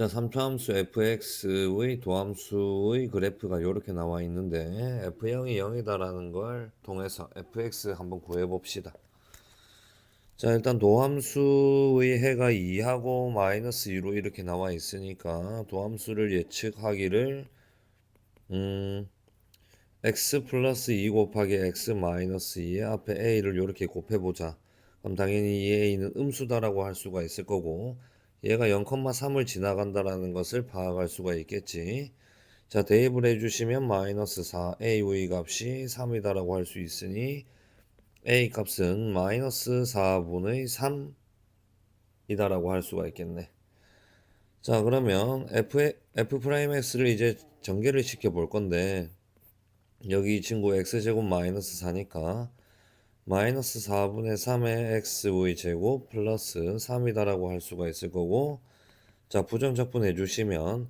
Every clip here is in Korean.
자, 3차함수 fx의 도함수의 그래프가 이렇게 나와 있는데 f0이 0이다라는 걸 통해서 fx 한번 구해 봅시다. 자, 일단 도함수의 해가 2하고 마이너스 2로 이렇게 나와 있으니까 도함수를 예측하기를 음, x 플러스 2 곱하기 x 마이너스 2의 앞에 a를 이렇게 곱해 보자. 그럼 당연히 이 a는 음수다라고 할 수가 있을 거고 얘가 0,3을 지나간다라는 것을 파악할 수가 있겠지. 자, 대입을 해주시면 마이너스 4 a의 값이 3이다라고 할 수 있으니 a 값은 마이너스 4분의 3이다라고 할 수가 있겠네. 자, 그러면 f, f 프라임 x를 이제 전개를 시켜 볼 건데 여기 이 친구 x제곱 마이너스 4니까 마이너스 4분의 3의 x의 제곱 플러스 3이다라고 할 수가 있을 거고 자 부정적분 해주시면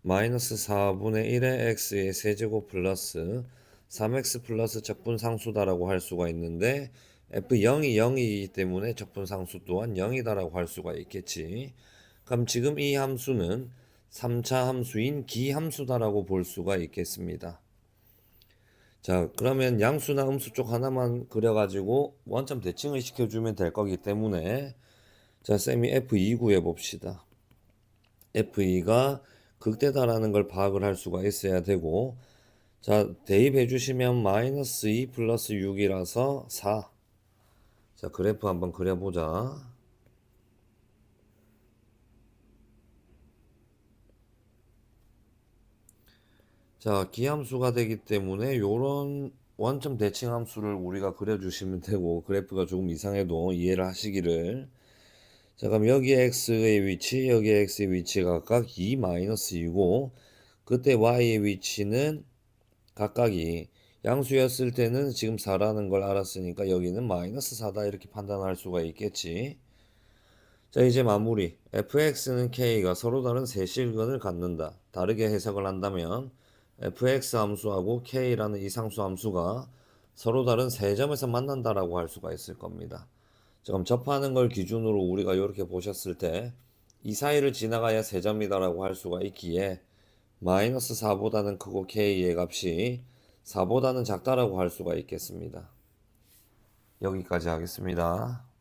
마이너스 4분의 1의 x의 세제곱 플러스 3x 플러스 적분상수다라고 할 수가 있는데 f0이 0이기 때문에 적분상수 또한 0이다라고 할 수가 있겠지. 그럼 지금 이 함수는 3차 함수인 기함수다라고 볼 수가 있겠습니다 자, 그러면 양수나 음수 쪽 하나만 그려가지고 원점 대칭을 시켜주면 될 거기 때문에 자, 쌤이 F2 구해봅시다. F2가 극대다라는 걸 파악을 할 수가 있어야 되고 자, 대입해 주시면 마이너스 2 플러스 6이라서 4. 자, 그래프 한번 그려보자. 자, 기함수가 되기 때문에 요런 원점 대칭 함수를 우리가 그려주시면 되고 그래프가 조금 이상해도 이해를 하시기를. 자 그럼 여기에 x의 위치 여기에 x의 위치가 각각 2-2고 그때 y의 위치는 각각이 양수였을 때는 지금 4라는 걸 알았으니까 여기는 마이너스 4다 이렇게 판단할 수가 있겠지. 자 이제 마무리. fx는 k가 서로 다른 세 실근을 갖는다. 다르게 해석을 한다면 fx 함수하고 k라는 이 상수 함수가 서로 다른 세 점에서 만난다라고 할 수가 있을 겁니다. 지금 접하는 걸 기준으로 우리가 이렇게 보셨을 때 이 사이를 지나가야 세 점이다라고 할 수가 있기에 마이너스 4보다는 크고 k의 값이 4보다는 작다라고 할 수가 있겠습니다. 여기까지 하겠습니다.